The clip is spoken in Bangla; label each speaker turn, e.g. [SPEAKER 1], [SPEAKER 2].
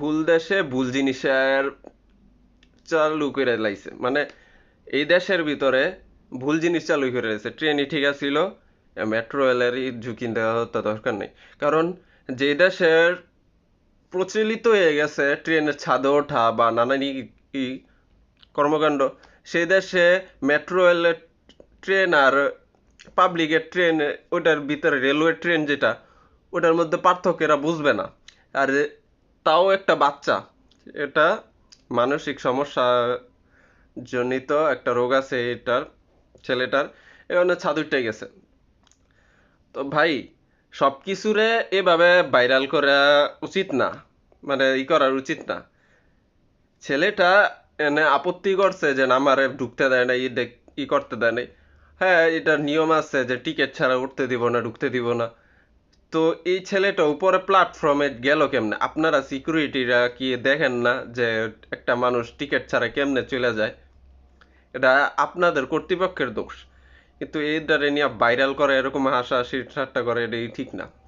[SPEAKER 1] ভুল দেশে ভুল জিনিসের চালু করে লাইছে। মানে এই দেশের ভিতরে ভুল জিনিস চালু করে লাইছে। ট্রেনই ঠিক আছিল, মেট্রো রেলের ঝুঁকি দেওয়া দরকার নেই। কারণ, যে দেশের প্রচলিত হয়ে গেছে ট্রেনের ছাদে ওঠা বা নানান কর্মকাণ্ড, সেই দেশে মেট্রো, রেলের ট্রেন আর পাবলিকের ট্রেন ওটার ভিতরে রেলওয়ে ট্রেন যেটা, ওটার মধ্যে পার্থক্য এরা বুঝবে না। আর তাও একটা বাচ্চা। এটা মানসিক সমস্যা জনিত একটা রোগ আছে এটার, ছেলেটার। এখানে ছাদ উঠে গেছে। তো ভাই সব কিছুরে এভাবে ভাইরাল করা উচিত না। মানে ই করা উচিত না। ছেলেটা এনে আপত্তি করছে যে না আমারে ঢুকতে দেয় না ই করতে দেয় নাই। হ্যাঁ এটার নিয়ম আছে যে টিকিট ছাড়া উঠতে দিব না, ঢুকতে দিব না। তো এই ছেলেটা উপরে প্ল্যাটফর্মে গেল কেমনে? আপনারা সিকিউরিটিরা কি দেখেন না যে একটা মানুষ টিকিট ছাড়া কেমনে চলে যায়? এটা আপনাদের কর্তৃপক্ষের দোষ। কিন্তু এই দ্বারা নিয়ে ভাইরাল করে, এরকম হাসাহাসি, ঠাট্টা করে, এটাই ঠিক না।